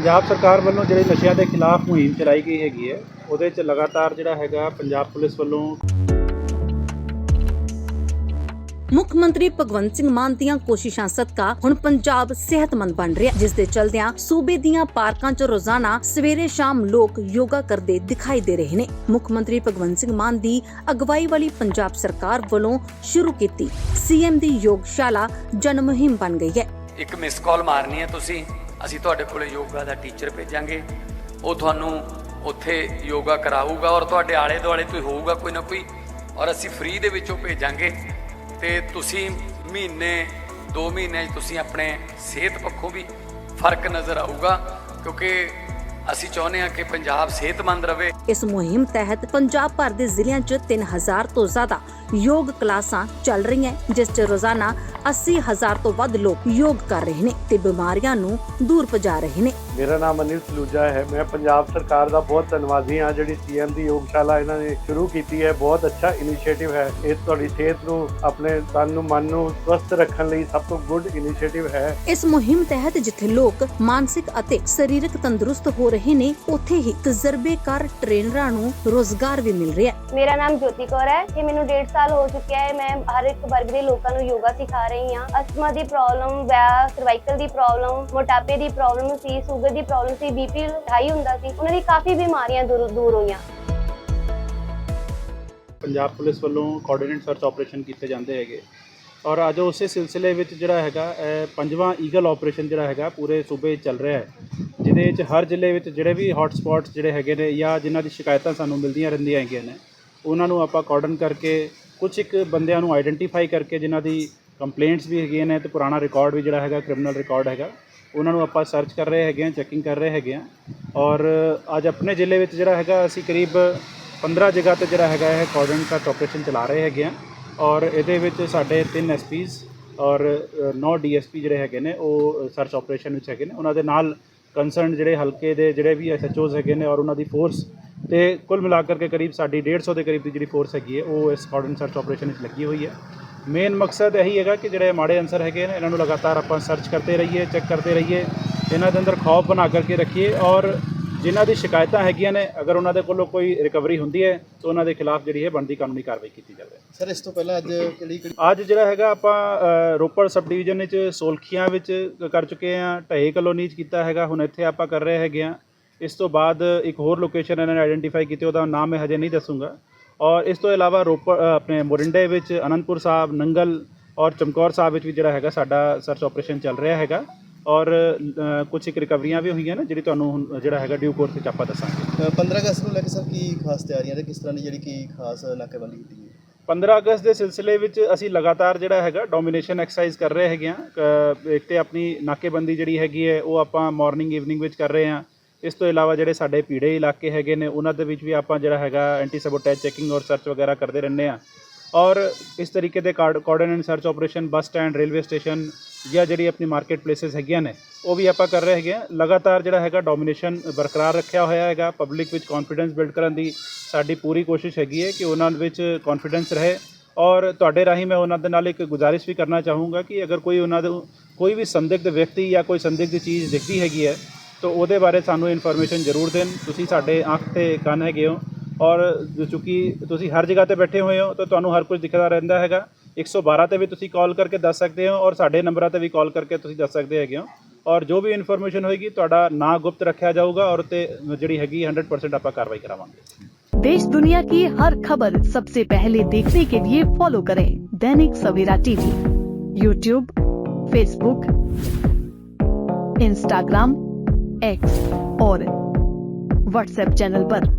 ਪੰਜਾਬ ਸਰਕਾਰ ਵੱਲੋਂ ਜਿਹੜੇ ਨਸ਼ਿਆਂ ਦੇ ਖਿਲਾਫ ਮੁਹਿੰਮ ਚਲਾਈ ਗਈ ਹੈਗੀ ਹੈ ਉਹਦੇ 'ਚ ਲਗਾਤਾਰ ਜਿਹੜਾ ਹੈਗਾ ਪੰਜਾਬ ਪੁਲਿਸ ਵੱਲੋਂ ਮੁੱਖ ਮੰਤਰੀ ਭਗਵੰਤ ਸਿੰਘ ਮਾਨ ਦੀਆਂ ਕੋਸ਼ਿਸ਼ਾਂ ਸਦਕਾ ਹੁਣ ਪੰਜਾਬ ਸਿਹਤਮੰਦ ਬਣ ਰਿਹਾ ਜਿਸ ਦੇ ਚਲਦਿਆਂ ਸੂਬੇ ਦੀਆਂ ਪਾਰਕਾਂ 'ਚ ਰੋਜ਼ਾਨਾ ਸਵੇਰੇ ਸ਼ਾਮ ਲੋਕ ਯੋਗਾ ਕਰਦੇ ਦਿਖਾਈ ਦੇ ਰਹੇ ਨੇ। ਮੁੱਖ ਮੰਤਰੀ ਭਗਵੰਤ ਸਿੰਘ ਮਾਨ ਦੀ ਅਗਵਾਈ ਵਾਲੀ ਪੰਜਾਬ ਸਰਕਾਰ ਵੱਲੋਂ ਸ਼ੁਰੂ ਕੀਤੀ। ਸੀਐਮ ਦੀ ਯੋਗਸ਼ਾਲਾ ਜਨ ਮੁਹਿੰਮ ਬਣ ਗਈ ਹੈ। ਇੱਕ ਮਿਸ ਕਾਲ ਮਾਰਨੀ ਹੈ ਤੁਸੀਂ। ਅਸੀਂ ਤੁਹਾਡੇ ਕੋਲੇ ਯੋਗਾ ਦਾ ਟੀਚਰ ਭੇਜਾਂਗੇ। ਉਹ ਤੁਹਾਨੂੰ ਉੱਥੇ ਯੋਗਾ ਕਰਾਊਗਾ ਔਰ ਤੁਹਾਡੇ ਆਲੇ ਦੁਆਲੇ ਕੋਈ ਹੋਊਗਾ ਕੋਈ ਨਾ ਕੋਈ, ਔਰ ਅਸੀਂ ਫ੍ਰੀ ਦੇ ਵਿੱਚੋਂ ਭੇਜਾਂਗੇ। ਤੇ ਤੁਸੀਂ ਮਹੀਨੇ 2 ਮਹੀਨੇ 'ਚ ਤੁਸੀਂ ਆਪਣੇ ਸਿਹਤ ਪੱਖੋਂ ਵੀ ਫ਼ਰਕ ਨਜ਼ਰ ਆਊਗਾ, ਕਿਉਂਕਿ ਅਸੀਂ ਚਾਹੁੰਦੇ ਹਾਂ ਕਿ ਪੰਜਾਬ ਸਿਹਤਮੰਦ ਰਵੇ। ਇਸ ਮੁਹਿੰਮ ਤਹਿਤ ਪੰਜਾਬ ਭਰ ਦੇ ਜ਼ਿਲ੍ਹਿਆਂ 'ਚ 3000 ਤੋਂ ਜ਼ਿਆਦਾ ਯੋਗ ਕਲਾਸਾਂ ਚੱਲ ਰਹੀਆਂ ਜਿਸ 'ਚ ਰੋਜ਼ਾਨਾ 80000 ਤੋਂ ਵੱਧ ਲੋਕ ਯੋਗ ਕਰ ਰਹੇ ਨੇ ਤੇ ਬਿਮਾਰੀਆਂ ਨੂੰ ਦੂਰ ਭਜਾ ਰਹੇ ਨੇ। ਮੇਰਾ ਨਾਮ ਅਨਿਲ ਸਲੂਜਾ ਹੈ। ਮੈਂ ਪੰਜਾਬ ਸਰਕਾਰ ਦਾ ਬਹੁਤ ਧੰਨਵਾਦੀ ਹਾਂ। ਜਿਹੜੀ ਸੀਐਮ ਦੀ ਯੋਗਸ਼ਾਲਾ ਇਹਨਾਂ ਨੇ ਸ਼ੁਰੂ ਕੀਤੀ ਹੈ ਬਹੁਤ ਅੱਛਾ ਇਨੀਸ਼ੀਏਟਿਵ ਹੈ। ਇਹ ਤੁਹਾਡੀ ਸਿਹਤ ਨੂੰ ਆਪਣੇ ਤਨ ਨੂੰ ਮਨ ਨੂੰ ਸਵਸਥ ਰੱਖਣ ਲਈ ਸਭ ਤੋਂ ਗੁੱਡ ਇਨੀਸ਼ੀਏਟਿਵ ਹੈ। ਇਸ ਮੁਹਿੰਮ ਤਹਿਤ ਜਿੱਥੇ ਲੋਕ ਮਾਨਸਿਕ ਅਤੇ ਸਰੀਰਕ ਤੰਦਰੁਸਤ ਹੋ ਰਹੇ ਨੇ ਉੱਥੇ ਹੀ ਤਜਰਬੇਕਾਰ ਟ੍ਰੇਨਰਾਂ ਨੂੰ ਰੋਜ਼ਗਾਰ ਵੀ ਮਿਲ ਰਿਹਾ ਹੈ। ਮੇਰਾ ਨਾਮ ਜੋਤੀ ਕੌਰ ਹੈ। ਤੇ ਮੈਨੂੰ 1.5 ਸਾਲ ਹੋ ਚੁੱਕਿਆ ਹੈ। ਮੈਂ ਹਰ ਇੱਕ ਵਰਗ ਦੇ ਲੋਕਾਂ ਨੂੰ ਯੋਗਾ ਸਿਖਾ ਰਹੀ ਹਾਂ। ਅਸਥਮਾ ਦੀ ਪ੍ਰੋਬਲਮ ਵੈ ਸਰਵਾਈਕਲ ਦੀ ਪ੍ਰੋਬਲਮ ਮੋਟਾਪੇ ਦੀ ਪ੍ਰੋਬਲਮ ਸੀ ਸ਼ੂਗਰ ਦੀ ਪ੍ਰੋਬਲਮ ਸੀ ਬੀਪੀ ਹਾਈ ਹੁੰਦਾ ਸੀ। ਉਹਨਾਂ ਦੀ ਕਾਫੀ ਬਿਮਾਰੀਆਂ ਦੂਰ ਦੂਰ ਹੋਈਆਂ। ਪੰਜਾਬ ਪੁਲਿਸ ਵੱਲੋਂ ਕੋਆਰਡੀਨੇਟ ਸਰਚ ਆਪਰੇਸ਼ਨ ਕੀਤੇ ਜਾਂਦੇ ਹੈਗੇ। ਔਰ ਅੱਜ ਉਸੇ ਸਿਲਸਿਲੇ ਵਿੱਚ ਜਿਹੜਾ ਹੈਗਾ ਪੰਜਵਾਂ ਈਗਲ ਆਪਰੇਸ਼ਨ ਜਿਹੜਾ ਹੈਗਾ, ਪੂਰੇ ਸੂਬੇ ਚੱਲ ਰਿਹਾ ਹੈ। ਜਿਹਦੇ ਵਿੱਚ ਹਰ ਜ਼ਿਲ੍ਹੇ ਵਿੱਚ ਜਿਹੜੇ ਵੀ ਹੌਟ ਸਪੌਟਸ ਜਿਹੜੇ ਹੈਗੇ ਨੇ ਜਾਂ ਜਿਨ੍ਹਾਂ ਦੀ ਸ਼ਿਕਾਇਤਾਂ ਸਾਨੂੰ ਮਿਲਦੀਆਂ ਰਹਿੰਦੀਆਂ ਹੈਗੀਆਂ ਨੇ, ਉਹਨਾਂ ਨੂੰ ਆਪਾਂ ਕੋਆਰਡਨ ਕਰਕੇ ਕੁਝ ਇੱਕ ਬੰਦਿਆਂ ਨੂੰ ਆਈਡੈਂਟੀਫਾਈ ਕਰਕੇ ਜਿਨ੍ਹਾਂ ਦੀ ਕੰਪਲੇਂਟਸ ਵੀ ਹੈਗੀਆਂ ਨੇ ਤੇ ਪੁਰਾਣਾ ਰਿਕਾਰਡ ਵੀ ਜਿਹੜਾ ਹੈਗਾ ਕ੍ਰਿਮੀਨਲ ਰਿਕਾਰਡ ਹੈਗਾ, ਉਹਨਾਂ ਨੂੰ ਆਪਾਂ ਸਰਚ ਕਰ ਰਹੇ ਹੈਗੇ ਹਾਂ ਚੈਕਿੰਗ ਕਰ ਰਹੇ ਹੈਗੇ ਹਾਂ। ਔਰ ਅੱਜ ਆਪਣੇ ਜ਼ਿਲ੍ਹੇ ਵਿੱਚ ਜਿਹੜਾ ਹੈਗਾ, ਅਸੀਂ ਕਰੀਬ 15 ਜਗ੍ਹਾ ਤੇ ਜਿਹੜਾ ਹੈਗਾ, ਇਹ ਕੋਆਰਡੀਨੇਟ ਸਰਚ ਆਪਰੇਸ਼ਨ ਚਲਾ ਰਹੇ ਹੈਗੇ ਆ ਔਰ ਇਹਦੇ ਵਿੱਚ ਸਾਡੇ ਤਿੰਨ ਐਸਪੀਜ਼ ਔਰ 9 ਡੀਐਸਪੀ ਜਿਹੜੇ ਹੈਗੇ ਨੇ, ਉਹ ਸਰਚ ਆਪਰੇਸ਼ਨ ਵਿੱਚ ਹੈਗੇ ਨੇ। ਉਹਨਾਂ ਦੇ ਨਾਲ ਕੰਸਰਨ ਜਿਹੜੇ ਹਲਕੇ ਦੇ ਜਿਹੜੇ ਵੀ ਐਸਐਚਓਜ਼ ਹੈਗੇ ਨੇ ਔਰ ਉਹਨਾਂ ਦੀ ਫੋਰਸ ਤੇ ਕੁੱਲ ਮਿਲਾ ਕਰਕੇ ਕਰੀਬ ਸਾਡੀ 150 ਦੇ ਕਰੀਬ ਦੀ ਜਿਹੜੀ ਫੋਰਸ ਹੈਗੀ ਹੈ, ਉਹ ਇਸ ਕੋਆਰਡੀਨੇਟ ਸਰਚ ਆਪਰੇਸ਼ਨ ਵਿੱਚ ਲੱਗੀ ਹੋਈ ਹੈ। ਮੇਨ ਮਕਸਦ ਇਹੀ ਹੈਗਾ ਕਿ ਜਿਹੜੇ ਮਾੜੇ ਅਨਸਰ ਹੈਗੇ ਨੇ, ਇਹਨਾਂ ਨੂੰ ਲਗਾਤਾਰ ਆਪਾਂ ਸਰਚ ਕਰਦੇ ਰਹੀਏ ਚੈੱਕ ਕਰਦੇ ਰਹੀਏ, ਇਹਨਾਂ ਦੇ ਅੰਦਰ ਖੌਫ ਬਣਾ ਕਰਕੇ ਰੱਖੀਏ ਔਰ ਜਿਨ੍ਹਾਂ ਦੀ ਸ਼ਿਕਾਇਤਾਂ ਹੈਗੀਆਂ ਨੇ ਅਗਰ ਉਹਨਾਂ ਦੇ ਕੋਲੋਂ ਕੋਈ ਰਿਕਵਰੀ ਹੁੰਦੀ ਹੈ ਤਾਂ ਉਹਨਾਂ ਦੇ ਖਿਲਾਫ ਜਿਹੜੀ ਹੈ ਬਣਦੀ ਕਾਨੂੰਨੀ ਕਾਰਵਾਈ ਕੀਤੀ ਜਾਵੇ। ਸਰ ਇਸ ਤੋਂ ਪਹਿਲਾਂ ਅੱਜ ਕਿਹੜੀ ਅੱਜ ਜਿਹੜਾ ਹੈਗਾ ਆਪਾਂ ਰੋਪੜ ਸਬ ਡਿਵੀਜ਼ਨ ਵਿੱਚ ਸੋਲਖੀਆਂ ਵਿੱਚ ਕਰ ਚੁੱਕੇ ਹਾਂ ਢਹੇ ਕਲੋਨੀ 'ਚ ਕੀਤਾ ਹੈਗਾ ਹੁਣ ਇੱਥੇ ਆਪਾਂ ਕਰ ਰਹੇ ਹੈਗੇ ਹਾਂ। ਇਸ ਤੋਂ ਬਾਅਦ ਇੱਕ ਹੋਰ ਲੋਕੇਸ਼ਨ ਇਹਨਾਂ ਨੇ ਆਇਡੈਂਟੀਫਾਈ ਕੀਤੀ ਉਹਦਾ ਨਾਮ ਮੈਂ ਹਜੇ ਨਹੀਂ ਦੱਸੂਗਾ। ਔਰ ਇਸ ਤੋਂ ਇਲਾਵਾ ਰੋਪੜ ਆਪਣੇ ਮੋਰਿੰਡੇ ਵਿੱਚ ਅਨੰਦਪੁਰ ਸਾਹਿਬ ਨੰਗਲ ਔਰ ਚਮਕੌਰ ਸਾਹਿਬ ਵਿੱਚ ਵੀ ਜਿਹੜਾ ਹੈਗਾ ਸਾਡਾ ਸਰਚ ਆਪਰੇਸ਼ਨ ਚੱਲ ਰਿਹਾ ਹੈਗਾ। ਔਰ ਕੁਝ ਇੱਕ ਰਿਕਵਰੀਆਂ ਵੀ ਹੋਈਆਂ ਨੇ ਜਿਹੜੀ ਤੁਹਾਨੂੰ ਜਿਹੜਾ ਹੈਗਾ ਡਿਊ ਕੋਰਸ ਵਿੱਚ ਆਪਾਂ ਦੱਸਾਂਗੇ। ਅ, 15 ਅਗਸਤ ਨੂੰ ਲੈ ਕੇ ਸਰ ਕੀ ਖਾਸ ਤਿਆਰੀਆਂ ਤੇ ਕਿਸ ਤਰ੍ਹਾਂ ਦੀ ਜਿਹੜੀ ਕੀ ਖਾਸ ਨਾਕੇਬੰਦੀ ਕੀਤੀ ਗਈ? 15 ਅਗਸਤ ਦੇ ਸਿਲਸਿਲੇ ਵਿੱਚ ਅਸੀਂ ਲਗਾਤਾਰ ਜਿਹੜਾ ਹੈਗਾ ਡੋਮੀਨੇਸ਼ਨ ਐਕਸਰਸਾਈਜ਼ ਕਰ ਰਹੇ ਹੈਗੇ ਆ ਇੱਕ ਤੇ ਆਪਣੀ ਨਾਕੇਬੰਦੀ ਜਿਹੜੀ ਹੈਗੀ ਹੈ ਉਹ ਆਪਾਂ ਮਾਰਨਿੰਗ ਈਵਨਿੰਗ ਵਿੱਚ ਕਰ ਰਹੇ ਹਾਂ। ਇਸ ਤੋਂ ਇਲਾਵਾ ਜਿਹੜੇ ਸਾਡੇ ਪੀੜੇ ਇਲਾਕੇ ਹੈਗੇ ਨੇ ਉਹਨਾਂ ਦੇ ਵਿੱਚ ਵੀ ਆਪਾਂ ਜਿਹੜਾ ਹੈਗਾ ਐਂਟੀ ਸਬੋਟੇਜ ਚੈਕਿੰਗ ਔਰ ਸਰਚ ਵਗੈਰਾ ਕਰਦੇ ਰਹਿੰਦੇ ਆ ਔਰ ਇਸ ਤਰੀਕੇ ਦੇ coordinate search operation bus stand railway station ਜਾਂ ਜਿਹੜੀ ਆਪਣੀ ਮਾਰਕੀਟ ਪਲੇਸਸ ਹੈਗੀਆਂ ਨੇ, ਉਹ ਵੀ ਆਪਾਂ ਕਰ ਰਹੇ ਹੈਗੇ ਆ ਲਗਾਤਾਰ ਜਿਹੜਾ ਹੈਗਾ ਡੋਮੀਨੇਸ਼ਨ ਬਰਕਰਾਰ ਰੱਖਿਆ ਹੋਇਆ ਹੈਗਾ। ਪਬਲਿਕ ਵਿੱਚ ਕੌਨਫੀਡੈਂਸ ਬਿਲਡ ਕਰਨ ਦੀ ਸਾਡੀ ਪੂਰੀ ਕੋਸ਼ਿਸ਼ ਹੈਗੀ ਹੈ ਕਿ ਉਹਨਾਂ ਵਿੱਚ ਕੌਨਫੀਡੈਂਸ ਰਹੇ। ਔਰ ਤੁਹਾਡੇ ਰਾਹੀਂ ਮੈਂ ਉਹਨਾਂ ਦੇ ਨਾਲ ਇੱਕ ਗੁਜ਼ਾਰਿਸ਼ ਵੀ ਕਰਨਾ ਚਾਹੂੰਗਾ ਕਿ ਅਗਰ ਕੋਈ ਉਹਨਾਂ ਦੇ ਕੋਈ ਵੀ ਸੰਦਿਗਧ ਵਿਅਕਤੀ ਜਾਂ ਕੋਈ ਸੰਦਿਗਧ ਚੀਜ਼ ਦਿਖਦੀ ਹੈਗੀ ਹੈ, ਤਾਂ ਉਹਦੇ ਬਾਰੇ ਸਾਨੂੰ ਇਨਫੋਰਮੇਸ਼ਨ ਜ਼ਰੂਰ ਦੇਣ। ਤੁਸੀਂ ਸਾਡੇ ਅੱਖ ਤੇ ਕੰਨ ਹੈਗੇ ਹੋ। ਔਰ ਚੂੰਕਿ ਤੁਸੀਂ ਹਰ ਜਗ੍ਹਾ ਤੇ ਬੈਠੇ ਹੋਏ ਹੋ ਤਾਂ ਤੁਹਾਨੂੰ ਹਰ ਕੁਝ ਦਿਖਦਾ ਰਹਿੰਦਾ ਹੈਗਾ 112 ਤੇ ਵੀ ਤੁਸੀਂ ਕਾਲ ਕਰਕੇ ਦੱਸ ਸਕਦੇ ਹੋ ਔਰ ਸਾਡੇ ਨੰਬਰਾਂ ਤੇ ਵੀ ਕਾਲ ਕਰਕੇ ਤੁਸੀਂ ਦੱਸ ਸਕਦੇ ਹੈਗੇ ਹੋ ਔਰ ਜੋ ਵੀ ਇਨਫੋਰਮੇਸ਼ਨ ਹੋਏਗੀ ਤੁਹਾਡਾ ਨਾਂ ਗੁਪਤ ਰੱਖਿਆ ਜਾਊਗਾ ਔਰ ਤੇ ਜਿਹੜੀ ਹੈਗੀ 100% ਆਪਾਂ ਕਾਰਵਾਈ ਕਰਾਵਾਂਗੇ देश दुनिया की हर खबर सबसे पहले देखने के लिए फॉलो करें Dainik Savera TV YouTube Facebook Instagram X और व्हाट्सएप चैनल पर।